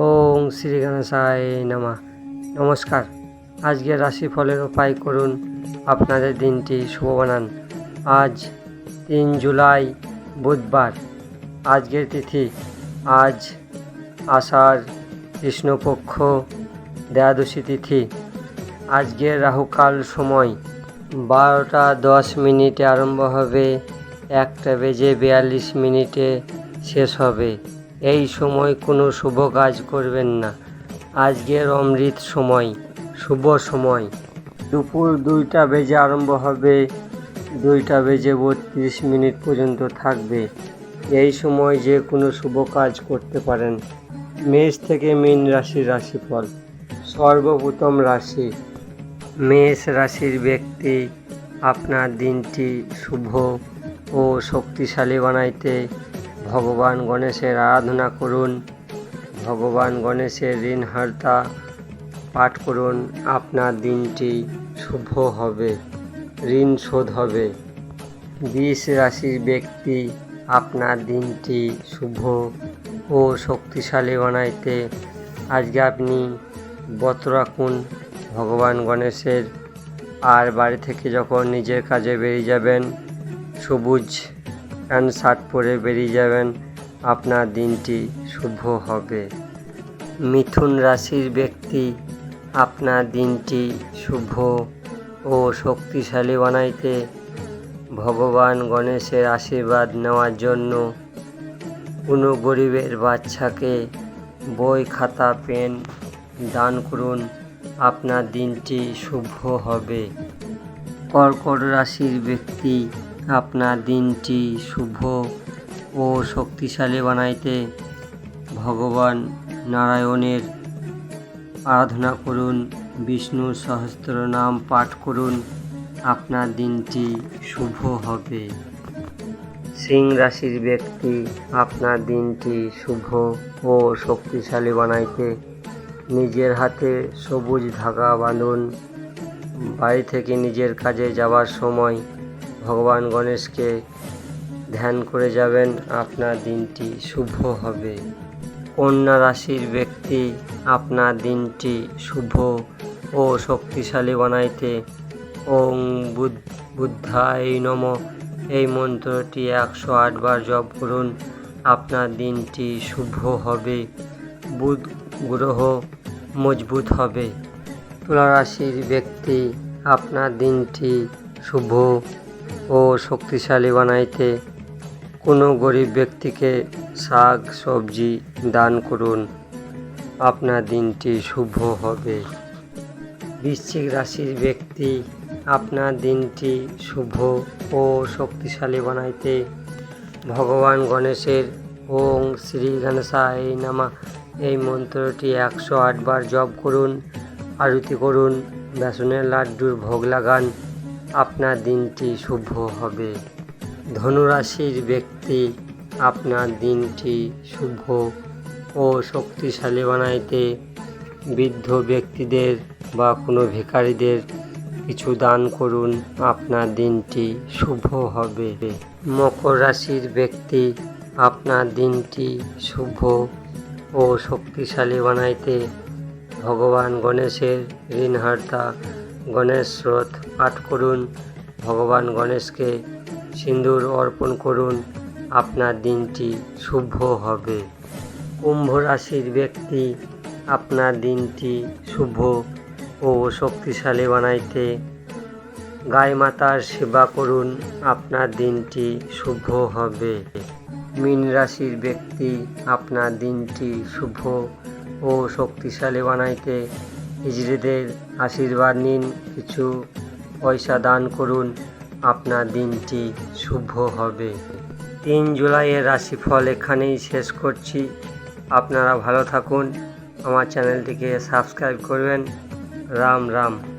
ওং শ্রী গণেশায় নামা। নমস্কার। আজকের রাশিফলের উপায় করুন। আপনাদের দিনটি শুভ বানান। আজ তিন জুলাই, বুধবার। আজকের তিথি, আজ আষাঢ় কৃষ্ণপক্ষ দ্বাদশী তিথি। আজকের রাহুকাল সময় বারোটা দশ মিনিটে আরম্ভ হবে, একটা বেজে বিয়াল্লিশ মিনিটে শেষ হবে। এই সময় কোনো শুভ কাজ করবেন না। আজকের অমৃত সময়, শুভ সময়। দুপুর দুইটা বেজে আরম্ভ হবে, দুইটা বেজে বত্রিশ মিনিট পর্যন্ত থাকবে। এই সময় যে কোনো শুভ কাজ করতে পারেন। মেষ থেকে মীন রাশির রাশিফল, সর্বপ্রথম রাশি। মেষ রাশির ব্যক্তি আপনার দিনটি শুভ ও শক্তিশালী বানাইতে ভগবান গণেশের আরাধনা করুন, ভগবান গণেশের ঋণহার্তা পাঠ করুন, আপনার দিনটি শুভ হবে, ঋণ শোধ হবে। বিষ রাশির ব্যক্তি আপনার দিনটি শুভ ও শক্তিশালী বানাইতে। আজকে আপনি ব্রত রাখুন, ভগবান গণেশের আর বাড়ি থেকে যখন নিজের কাজে বেরিয়ে যাবেন, সবুজ প্যান্ট শার্ট পরে বেরিয়ে যাবেন। আপনার দিনটি শুভ হবে। মিথুন রাশির ব্যক্তি, আপনার দিনটি শুভ ও শক্তিশালী বানাইতে ভগবান গণেশের আশীর্বাদ নেওয়ার জন্য কোনো গরিবের বাচ্চাকে বই, খাতা, পেন দান করুন। আপনার দিনটি শুভ হবে। কর্কট রাশির ব্যক্তি আপনার দিনটি শুভ ও শক্তিশালী বানাইতে ভগবান নারায়ণের আরাধনা করুন, বিষ্ণুর সহস্র নাম পাঠ করুন, আপনার দিনটি শুভ হবে। সিং রাশির ব্যক্তি, আপনার দিনটি শুভ ও শক্তিশালী বানাইতে নিজের হাতে সবুজ ধাগা বাঁধুন। বাড়ি থেকে নিজের কাজে যাওয়ার সময় ভগবান গণেশকে ধ্যান করে যাবেন। আপনার দিনটি শুভ হবে। কন্যা রাশির ব্যক্তি, আপনার দিনটি শুভ ও শক্তিশালী বানাইতে। ওং বুদ্ধায় নম। এই মন্ত্রটি একশো আটবার জপ করুন। আপনার দিনটি শুভ হবে। বুধ গ্রহ মজবুত হবে। তুলা রাশির ব্যক্তি, আপনার দিনটি শুভ ও শক্তিশালী বানাইতে কোনো গরিব ব্যক্তিকে শাক, সবজি দান করুন। আপনার দিনটি শুভ হবে। বৃশ্চিক রাশির ব্যক্তি, আপনার দিনটি শুভ ও শক্তিশালী বানাইতে ভগবান গণেশের ওং শ্রী গণেশায় নামা এই মন্ত্রটি একশো আটবার জপ করুন, আরতি করুন বেসনের লাড্ডুর ভোগ লাগান। আপনার দিনটি শুভ হবে। ধনুরাশির ব্যক্তি আপনার দিনটি শুভ ও শক্তিশালী বানাইতে বৃদ্ধ ব্যক্তিদের বা কোনো ভিখারিদের কিছু দান করুন, আপনার দিনটি শুভ হবে। মকর রাশির ব্যক্তি আপনার দিনটি শুভ ও শক্তিশালী বানাইতে ভগবান গণেশের ঋণহার্তা গণেশ স্রোত পাঠ করুন, ভগবান গণেশকে সিন্দুর অর্পণ করুন, আপনার দিনটি শুভ হবে। কুম্ভ রাশির ব্যক্তি আপনার দিনটি শুভ ও শক্তিশালী বানাইতে গাই মাতার সেবা করুন, আপনার দিনটি শুভ হবে। মীন রাশির ব্যক্তি আপনার দিনটি শুভ ও শক্তিশালী বানাইতে হিজড়িদের আশীর্বাদ নিন, কিছু পয়সা দান করুন। আপনার দিনটি শুভ হবে। তিন জুলাইয়ের রাশিফল এখানেই শেষ করছি। আপনারা ভালো থাকুন। আমার চ্যানেলটিকে সাবস্ক্রাইব করবেন। রাম রাম।